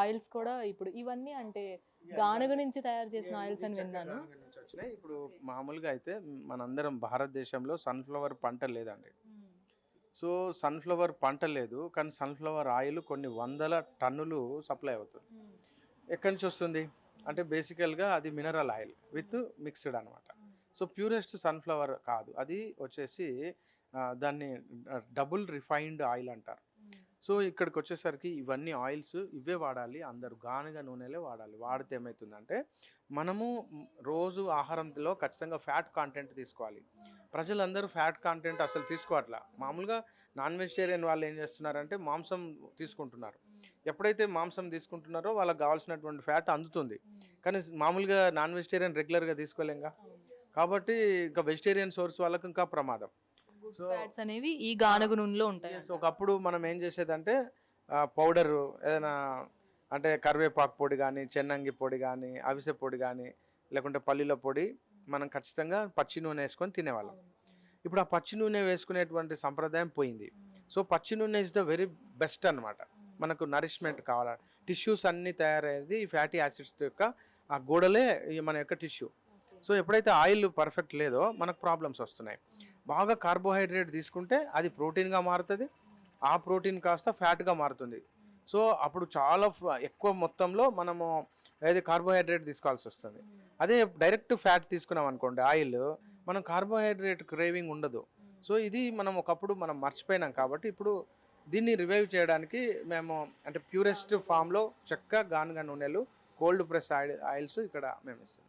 Oils కూడా ఇప్పుడు ఇవన్నీ అంటే గానుగ నుంచి తయారు చేసిన ఆయిల్స్ అని విన్నాను. ఇప్పుడు మామూలుగా అయితే మనందరం భారతదేశంలో సన్ఫ్లవర్ పంట లేదండి. సో సన్ఫ్లవర్ పంట లేదు. కానీ సన్ఫ్లవర్ ఆయిల్ కొన్ని వందల టన్నులు సప్లై అవుతుంది. ఎక్కడి నుంచి వస్తుంది? అంటే బేసికల్గా అది మినరల్ ఆయిల్ విత్ మిక్స్డ్ అనమాట సో ప్యూరెస్ట్ సన్ఫ్లవర్ కాదు. అది వచ్చేసి దాన్ని డబుల్ రిఫైన్డ్ ఆయిల్ అంటారు. సో ఇక్కడికి వచ్చేసరికి ఇవన్నీ ఆయిల్స్ ఇవే వాడాలి. అందరూ గానుగ నూనెలే వాడాలి. వాడితే ఏమవుతుందంటే మనము రోజు ఆహారంలో ఖచ్చితంగా ఫ్యాట్ కాంటెంట్ తీసుకోవాలి. ప్రజలందరూ ఫ్యాట్ కాంటెంట్ అసలు తీసుకోవట్లా. మామూలుగా నాన్ వెజిటేరియన్ వాళ్ళు ఏం చేస్తున్నారంటే మాంసం తీసుకుంటున్నారు. ఎప్పుడైతే మాంసం తీసుకుంటున్నారో వాళ్ళకి కావాల్సినటువంటి ఫ్యాట్ అందుతుంది. కానీ మామూలుగా నాన్ వెజిటేరియన్ రెగ్యులర్గా తీసుకోలేంగా? కాబట్టి ఇంకా వెజిటేరియన్ సోర్స్ వాళ్ళకి ఇంకా ప్రమాదం. సో ఫ్యాట్స్ అనేవి ఈ గానుగ నూనెలో ఉంటాయి Yes, ఒకప్పుడు మనం ఏం చేసేదంటే పౌడర్ ఏదైనా అంటే కరివేపాకు పొడి కానీ చెన్నంగి పొడి కానీ అవిసె పొడి కానీ లేకుంటే పల్లీల పొడి మనం ఖచ్చితంగా పచ్చి నూనె వేసుకొని తినేవాళ్ళం. ఇప్పుడు ఆ పచ్చి నూనె వేసుకునేటువంటి సంప్రదాయం పోయింది. సో పచ్చి నూనె ఇస్ ద వెరీ బెస్ట్ అన్నమాట. మనకు నరిష్మెంట్ కావాలి. టిష్యూస్ అన్నీ తయారయ్యేది ఈ ఫ్యాటీ యాసిడ్స్ యొక్క ఆ గోడలే మన యొక్క టిష్యూ సో ఎప్పుడైతే ఆయిల్ పర్ఫెక్ట్ లేదో మనకు ప్రాబ్లమ్స్ వస్తున్నాయి. బాగా కార్బోహైడ్రేట్ తీసుకుంటే అది ప్రోటీన్గా మారుతుంది. ఆ ప్రోటీన్ కాస్త ఫ్యాట్గా మారుతుంది. సో అప్పుడు చాలా ఎక్కువ మొత్తంలో మనము ఏది కార్బోహైడ్రేట్ తీసుకోవాల్సి వస్తుంది. అదే డైరెక్ట్ ఫ్యాట్ తీసుకున్నాం అనుకోండి ఆయిల్ మనం కార్బోహైడ్రేట్ క్రేవింగ్ ఉండదు. సో ఇది మనం ఒకప్పుడు మనం మర్చిపోయినాం కాబట్టి ఇప్పుడు దీన్ని రివైవ్ చేయడానికి మేము అంటే ప్యూరెస్ట్ ఫామ్లో చెక్క గానుగ నూనెలు కోల్డ్ ప్రెస్ ఆయిల్ ఆయిల్స్ ఇక్కడ మేము ఇస్తాం